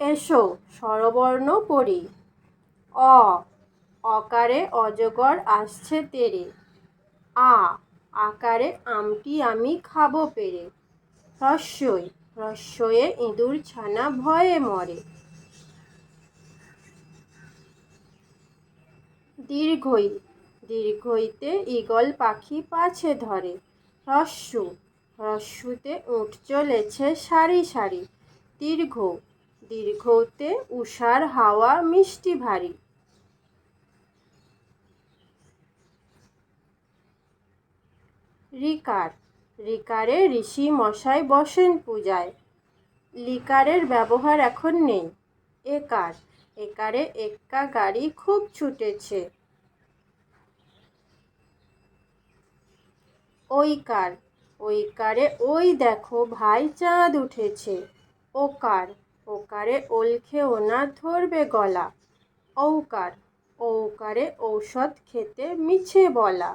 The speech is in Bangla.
এসো, স্বরবর্ণ পড়ি। অ, অকারে অজগর আসছে তেরে। আ, আকারে আমটি আমি খাব পেরে। হ্রস্বই হ্রস্বয়ে ইঁদুর ছানা ভয়ে মরে। দীর্ঘই, দীর্ঘইতে ঈগল পাখি পাছে ধরে। হ্রস্ব, হ্রস্বতে উঠ চলেছে সারি সারি। দীর্ঘ দীর্ঘতে উষার হাওয়া মিষ্টি ভারী। রিকার, রিকারে ঋষি মশাই বসেন পূজায়। লিকারের ব্যবহার এখন নেই। একার, একারে এক্কা গাড়ি খুব ছুটেছে। ওইকার, ওইকারে ওই কারে ওই দেখো ভাই চাঁদ উঠেছে। ওকার ওকারে ওল খেও না ধরবে গলা। ঔকার ঔকারে ঔষধ খেতে মিছে বলা।